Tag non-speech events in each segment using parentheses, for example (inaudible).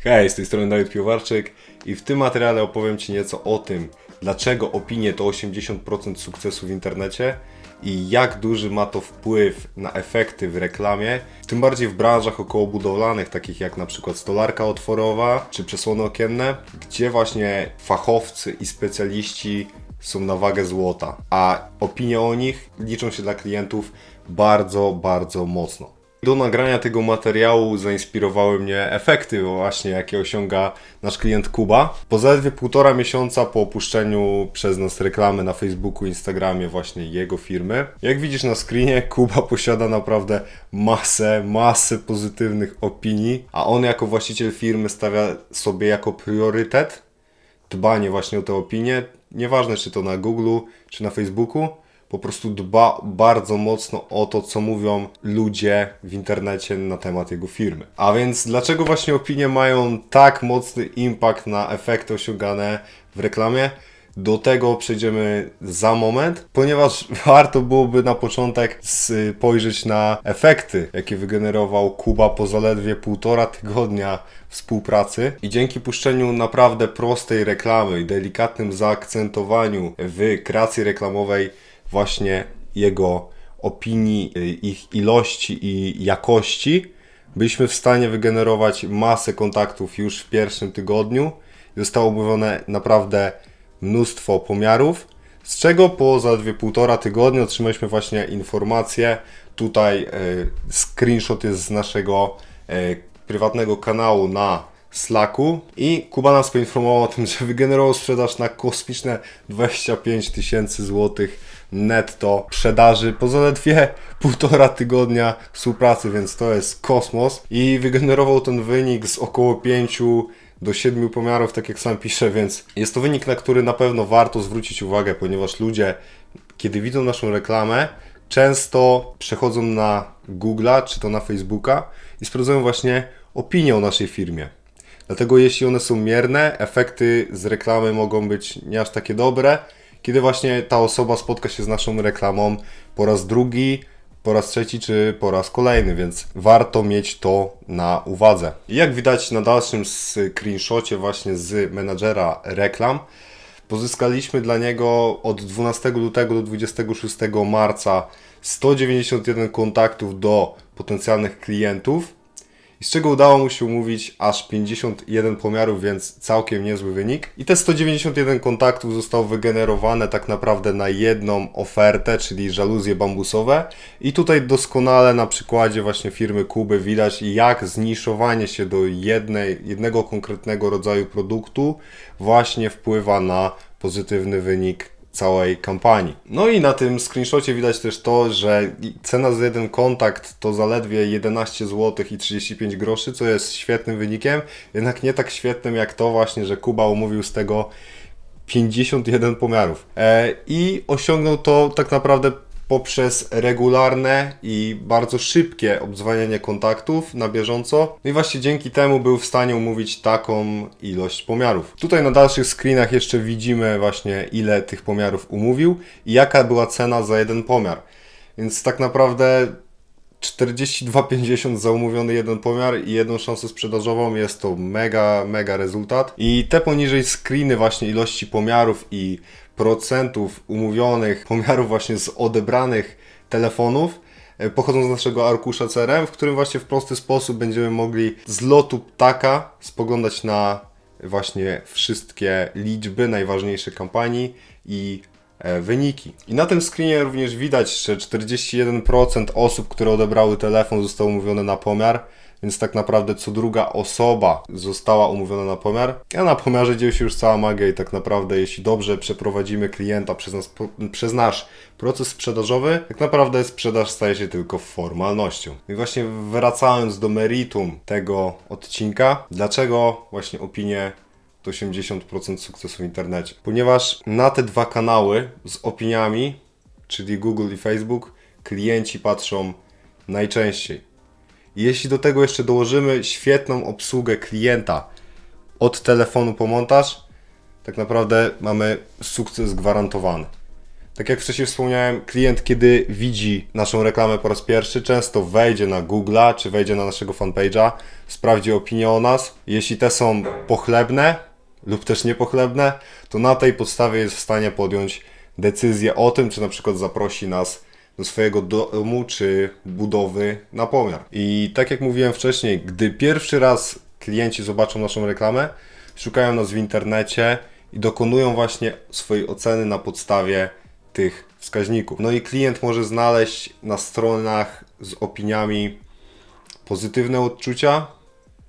Hej, z tej strony Dawid Piłowarczyk i w tym materiale opowiem Ci nieco o tym, dlaczego opinie to 80% sukcesu w internecie i jak duży ma to wpływ na efekty w reklamie, tym bardziej w branżach okołobudowlanych, takich jak na przykład stolarka otworowa czy przesłony okienne, gdzie właśnie fachowcy i specjaliści są na wagę złota, a opinie o nich liczą się dla klientów bardzo, bardzo mocno. Do nagrania tego materiału zainspirowały mnie efekty właśnie, jakie osiąga nasz klient Kuba. Po zaledwie półtora miesiąca po opuszczeniu przez nas reklamy na Facebooku, Instagramie właśnie jego firmy. Jak widzisz na screenie, Kuba posiada naprawdę masę, masę pozytywnych opinii, a on jako właściciel firmy stawia sobie jako priorytet dbanie właśnie o te opinie, nieważne czy to na Google, czy na Facebooku, po prostu dba bardzo mocno o to, co mówią ludzie w internecie na temat jego firmy. A więc dlaczego właśnie opinie mają tak mocny impact na efekty osiągane w reklamie? Do tego przejdziemy za moment, ponieważ (laughs) warto byłoby na początek spojrzeć na efekty, jakie wygenerował Kuba po zaledwie półtora tygodnia współpracy. I dzięki puszczeniu naprawdę prostej reklamy i delikatnym zaakcentowaniu w kreacji reklamowej, właśnie jego opinii, y, ich ilości i jakości, byliśmy w stanie wygenerować masę kontaktów już w pierwszym tygodniu. Zostało omówione naprawdę mnóstwo pomiarów, z czego po zaledwie półtora tygodnia otrzymaliśmy właśnie informację. Tutaj y, screenshot jest z naszego y, prywatnego kanału na Slacku i Kuba nas poinformował o tym, że wygenerował sprzedaż na kosmiczne 25 tysięcy złotych netto sprzedaży po zaledwie (laughs) półtora tygodnia współpracy, więc to jest kosmos i wygenerował ten wynik z około 5 do 7 pomiarów, tak jak sam pisze, więc jest to wynik, na który na pewno warto zwrócić uwagę, ponieważ ludzie, kiedy widzą naszą reklamę, często przechodzą na Google'a czy to na Facebooka i sprawdzają właśnie opinię o naszej firmie. Dlatego jeśli one są mierne, efekty z reklamy mogą być nie aż takie dobre, kiedy właśnie ta osoba spotka się z naszą reklamą po raz drugi, po raz trzeci czy po raz kolejny, więc warto mieć to na uwadze. I jak widać na dalszym screenshocie właśnie z menadżera reklam, pozyskaliśmy dla niego od 12 lutego do 26 marca 191 kontaktów do potencjalnych klientów i z czego udało mu się umówić aż 51 pomiarów, więc całkiem niezły wynik. I te 191 kontaktów zostało wygenerowane tak naprawdę na jedną ofertę, czyli żaluzje bambusowe. I tutaj doskonale na przykładzie właśnie firmy Kuby widać jak zniszowanie się do jednej, jednego konkretnego rodzaju produktu właśnie wpływa na pozytywny wynik całej kampanii. No i na tym screenshocie widać też to, że cena za jeden kontakt to zaledwie 11 zł i 35 groszy, co jest świetnym wynikiem, jednak nie tak świetnym jak to właśnie, że Kuba umówił z tego 51 pomiarów. E, I osiągnął to tak naprawdę poprzez regularne i bardzo szybkie obdzwanianie kontaktów na bieżąco. No i właśnie dzięki temu był w stanie umówić taką ilość pomiarów. Tutaj na dalszych screenach jeszcze widzimy właśnie ile tych pomiarów umówił i jaka była cena za jeden pomiar. Więc tak naprawdę 42,50 za umówiony jeden pomiar i jedną szansę sprzedażową jest to mega, mega rezultat. I te poniżej screeny właśnie ilości pomiarów i procentów umówionych pomiarów właśnie z odebranych telefonów e, pochodzą z naszego arkusza CRM, w którym właśnie w prosty sposób będziemy mogli z lotu ptaka spoglądać na właśnie wszystkie liczby najważniejszych kampanii i wyniki. I na tym screenie również widać, że 41% osób, które odebrały telefon zostało umówione na pomiar, więc tak naprawdę co druga osoba została umówiona na pomiar. A na pomiarze dzieje się już cała magia i tak naprawdę jeśli dobrze przeprowadzimy klienta przez, nas, przez nasz proces sprzedażowy, tak naprawdę sprzedaż staje się tylko formalnością. I właśnie wracając do meritum tego odcinka, dlaczego właśnie opinie 80% sukcesu w internecie? Ponieważ na te dwa kanały z opiniami, czyli Google i Facebook, klienci patrzą najczęściej. Jeśli do tego jeszcze dołożymy świetną obsługę klienta od telefonu po montaż, tak naprawdę mamy sukces gwarantowany. Tak jak wcześniej wspomniałem, klient, kiedy widzi naszą reklamę po raz pierwszy, często wejdzie na Google'a czy wejdzie na naszego fanpage'a, sprawdzi opinię o nas. Jeśli te są pochlebne lub też niepochlebne, to na tej podstawie jest w stanie podjąć decyzję o tym, czy na przykład zaprosi nas do swojego domu czy budowy na pomiar. I tak jak mówiłem wcześniej, gdy pierwszy raz klienci zobaczą naszą reklamę, szukają nas w internecie i dokonują właśnie swojej oceny na podstawie tych wskaźników. No i klient może znaleźć na stronach z opiniami pozytywne odczucia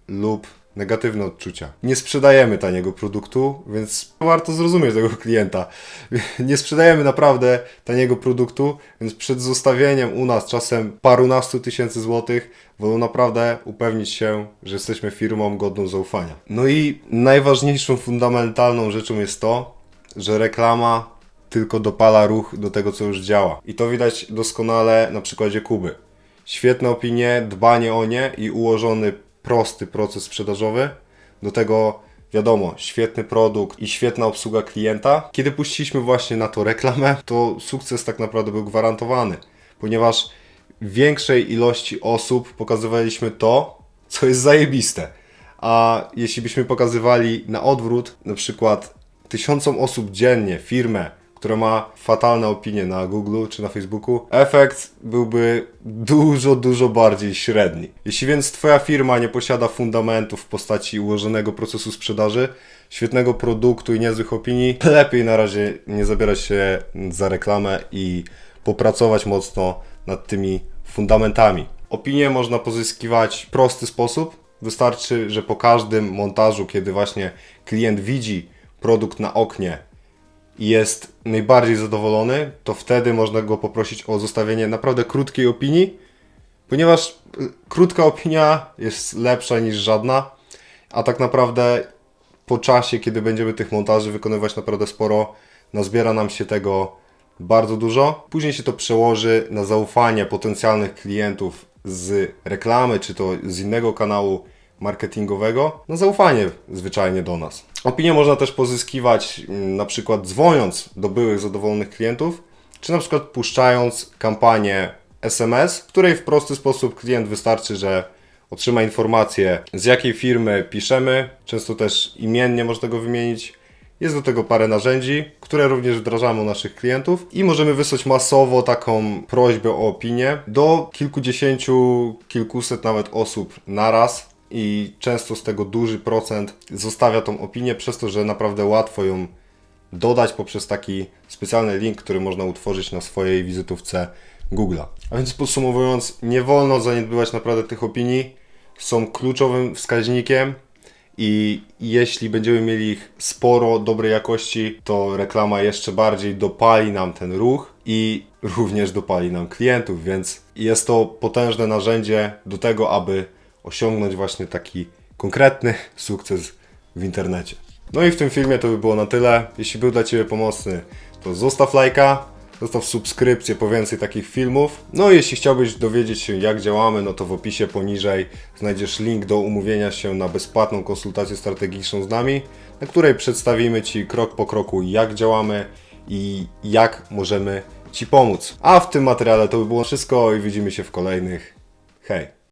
lub negatywne odczucia. Nie sprzedajemy taniego produktu, więc warto zrozumieć tego klienta. Nie sprzedajemy naprawdę taniego produktu, więc przed zostawieniem u nas czasem parunastu tysięcy złotych wolą naprawdę upewnić się, że jesteśmy firmą godną zaufania. No i najważniejszą, fundamentalną rzeczą jest to, że reklama tylko dopala ruch do tego, co już działa. I to widać doskonale na przykładzie Kuby. Świetne opinie, dbanie o nie i ułożony prosty proces sprzedażowy. Do tego wiadomo, świetny produkt i świetna obsługa klienta. Kiedy puściliśmy właśnie na to reklamę, to sukces tak naprawdę był gwarantowany, ponieważ większej ilości osób pokazywaliśmy to, co jest zajebiste. A jeśli byśmy pokazywali na odwrót, na przykład tysiącom osób dziennie firmę, która ma fatalne opinie na Google czy na Facebooku, efekt byłby dużo, dużo bardziej średni. Jeśli więc Twoja firma nie posiada fundamentów w postaci ułożonego procesu sprzedaży, świetnego produktu i niezłych opinii, lepiej na razie nie zabierać się za reklamę i popracować mocno nad tymi fundamentami. Opinie można pozyskiwać w prosty sposób. Wystarczy, że po każdym montażu, kiedy właśnie klient widzi produkt na oknie jest najbardziej zadowolony, to wtedy można go poprosić o zostawienie naprawdę krótkiej opinii, ponieważ y, krótka opinia jest lepsza niż żadna, a tak naprawdę po czasie, kiedy będziemy tych montaży wykonywać naprawdę sporo, nazbiera nam się tego bardzo dużo. Później się to przełoży na zaufanie potencjalnych klientów z reklamy, czy to z innego kanału marketingowego, na zaufanie zwyczajnie do nas. Opinię można też pozyskiwać mm, na przykład dzwoniąc do byłych zadowolonych klientów, czy na przykład puszczając kampanię SMS, w której w prosty sposób klient wystarczy, że otrzyma informację z jakiej firmy piszemy, często też imiennie można go wymienić. Jest do tego parę narzędzi, które również wdrażamy u naszych klientów i możemy wysłać masowo taką prośbę o opinię do kilkudziesięciu, kilkuset nawet osób naraz i często z tego duży procent zostawia tą opinię przez to, że naprawdę łatwo ją dodać poprzez taki specjalny link, który można utworzyć na swojej wizytówce Google'a. A więc podsumowując, nie wolno zaniedbywać naprawdę tych opinii. Są kluczowym wskaźnikiem i jeśli będziemy mieli ich sporo dobrej jakości, to reklama jeszcze bardziej dopali nam ten ruch i również dopali nam klientów, więc jest to potężne narzędzie do tego, aby osiągnąć właśnie taki konkretny (laughs) sukces w internecie. No i w tym filmie to by było na tyle. Jeśli był dla Ciebie pomocny, to zostaw lajka, zostaw subskrypcję po więcej takich filmów. No i jeśli chciałbyś dowiedzieć się jak działamy, no to w opisie poniżej znajdziesz link do umówienia się na bezpłatną konsultację strategiczną z nami, na której przedstawimy Ci krok po kroku jak działamy i jak możemy Ci pomóc. A w tym materiale to by było wszystko i widzimy się w kolejnych. Hej!